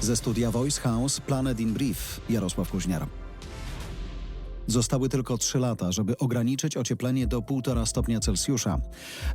Ze studia Voice House Planet in Brief Jarosław Kuźniar. Zostały tylko trzy lata, żeby ograniczyć ocieplenie do 1,5 stopnia Celsjusza.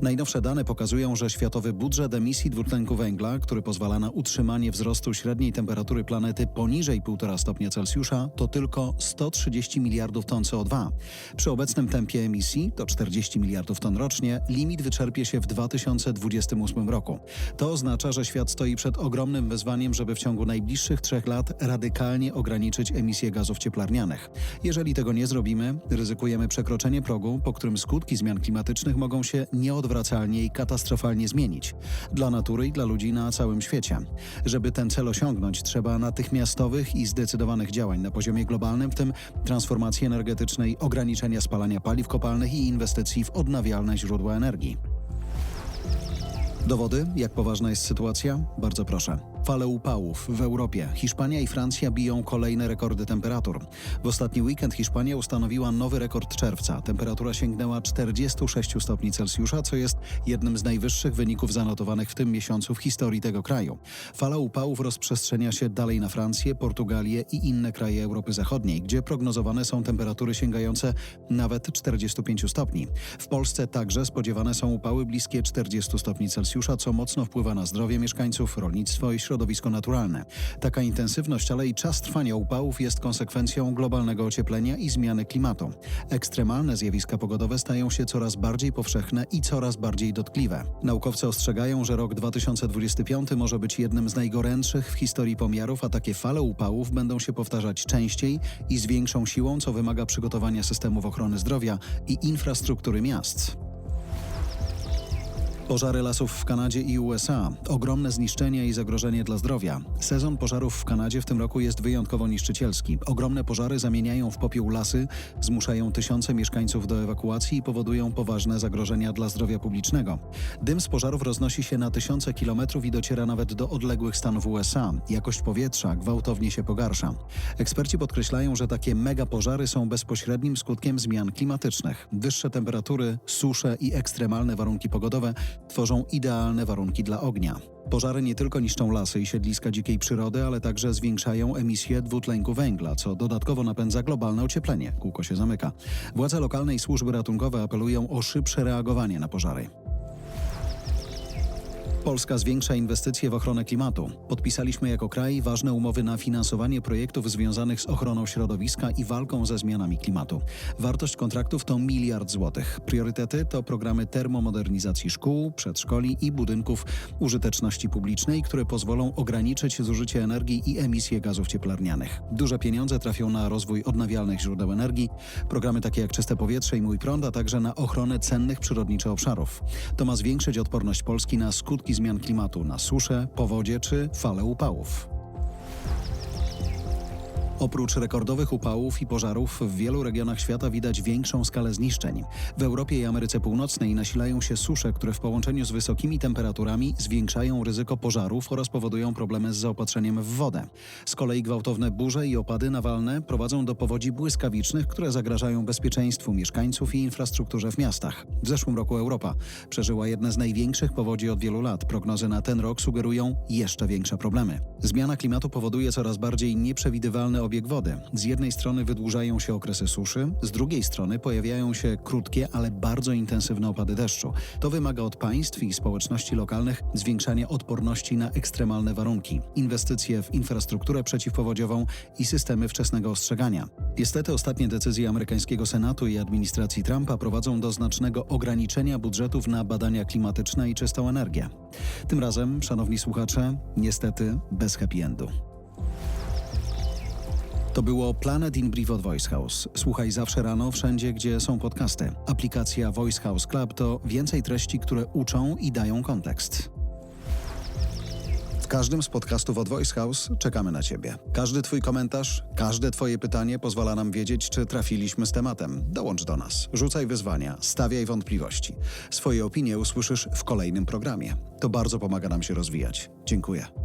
Najnowsze dane pokazują, że światowy budżet emisji dwutlenku węgla, który pozwala na utrzymanie wzrostu średniej temperatury planety poniżej 1,5 stopnia Celsjusza, to tylko 130 miliardów ton CO2. Przy obecnym tempie emisji, to 40 miliardów ton rocznie, limit wyczerpie się w 2028 roku. To oznacza, że świat stoi przed ogromnym wyzwaniem, żeby w ciągu najbliższych trzech lat radykalnie ograniczyć emisję gazów cieplarnianych. Jeżeli tego nie zrobimy, ryzykujemy przekroczenie progu, po którym skutki zmian klimatycznych mogą się nieodwracalnie i katastrofalnie zmienić. Dla natury i dla ludzi na całym świecie. Żeby ten cel osiągnąć, trzeba natychmiastowych i zdecydowanych działań na poziomie globalnym, w tym transformacji energetycznej, ograniczenia spalania paliw kopalnych i inwestycji w odnawialne źródła energii. Dowody, jak poważna jest sytuacja? Bardzo proszę. Fale upałów w Europie. Hiszpania i Francja biją kolejne rekordy temperatur. W ostatni weekend Hiszpania ustanowiła nowy rekord czerwca. Temperatura sięgnęła 46 stopni Celsjusza, co jest jednym z najwyższych wyników zanotowanych w tym miesiącu w historii tego kraju. Fala upałów rozprzestrzenia się dalej na Francję, Portugalię i inne kraje Europy Zachodniej, gdzie prognozowane są temperatury sięgające nawet 45 stopni. W Polsce także spodziewane są upały bliskie 40 stopni Celsjusza, co mocno wpływa na zdrowie mieszkańców, rolnictwo i środowisko naturalne. Taka intensywność, ale i czas trwania upałów jest konsekwencją globalnego ocieplenia i zmiany klimatu. Ekstremalne zjawiska pogodowe stają się coraz bardziej powszechne i coraz bardziej dotkliwe. Naukowcy ostrzegają, że rok 2025 może być jednym z najgorętszych w historii pomiarów, a takie fale upałów będą się powtarzać częściej i z większą siłą, co wymaga przygotowania systemów ochrony zdrowia i infrastruktury miast. Pożary lasów w Kanadzie i USA, ogromne zniszczenia i zagrożenie dla zdrowia. Sezon pożarów w Kanadzie w tym roku jest wyjątkowo niszczycielski. Ogromne pożary zamieniają w popiół lasy, zmuszają tysiące mieszkańców do ewakuacji i powodują poważne zagrożenia dla zdrowia publicznego. Dym z pożarów roznosi się na tysiące kilometrów i dociera nawet do odległych stanów USA. Jakość powietrza gwałtownie się pogarsza. Eksperci podkreślają, że takie megapożary są bezpośrednim skutkiem zmian klimatycznych. Wyższe temperatury, susze i ekstremalne warunki pogodowe tworzą idealne warunki dla ognia. Pożary nie tylko niszczą lasy i siedliska dzikiej przyrody, ale także zwiększają emisję dwutlenku węgla, co dodatkowo napędza globalne ocieplenie. Kółko się zamyka. Władze lokalne i służby ratunkowe apelują o szybsze reagowanie na pożary. Polska zwiększa inwestycje w ochronę klimatu. Podpisaliśmy jako kraj ważne umowy na finansowanie projektów związanych z ochroną środowiska i walką ze zmianami klimatu. Wartość kontraktów to miliard złotych. Priorytety to programy termomodernizacji szkół, przedszkoli i budynków użyteczności publicznej, które pozwolą ograniczyć zużycie energii i emisję gazów cieplarnianych. Duże pieniądze trafią na rozwój odnawialnych źródeł energii, programy takie jak Czyste Powietrze i Mój Prąd, a także na ochronę cennych przyrodniczo obszarów. To ma zwiększyć odporność Polski na skutki zmian klimatu, na suszę, powodzie czy fale upałów. Oprócz rekordowych upałów i pożarów w wielu regionach świata widać większą skalę zniszczeń. W Europie i Ameryce Północnej nasilają się susze, które w połączeniu z wysokimi temperaturami zwiększają ryzyko pożarów oraz powodują problemy z zaopatrzeniem w wodę. Z kolei gwałtowne burze i opady nawalne prowadzą do powodzi błyskawicznych, które zagrażają bezpieczeństwu mieszkańców i infrastrukturze w miastach. W zeszłym roku Europa przeżyła jedne z największych powodzi od wielu lat. Prognozy na ten rok sugerują jeszcze większe problemy. Zmiana klimatu powoduje coraz bardziej nieprzewidywalny obieg wody. Z jednej strony wydłużają się okresy suszy, z drugiej strony pojawiają się krótkie, ale bardzo intensywne opady deszczu. To wymaga od państw i społeczności lokalnych zwiększania odporności na ekstremalne warunki, inwestycje w infrastrukturę przeciwpowodziową i systemy wczesnego ostrzegania. Niestety ostatnie decyzje amerykańskiego Senatu i administracji Trumpa prowadzą do znacznego ograniczenia budżetów na badania klimatyczne i czystą energię. Tym razem, szanowni słuchacze, niestety bez happy endu. To było Planet in Brief od Voice House. Słuchaj zawsze rano, wszędzie, gdzie są podcasty. Aplikacja Voice House Club to więcej treści, które uczą i dają kontekst. W każdym z podcastów od Voice House czekamy na Ciebie. Każdy Twój komentarz, każde Twoje pytanie pozwala nam wiedzieć, czy trafiliśmy z tematem. Dołącz do nas, rzucaj wyzwania, stawiaj wątpliwości. Swoje opinie usłyszysz w kolejnym programie. To bardzo pomaga nam się rozwijać. Dziękuję.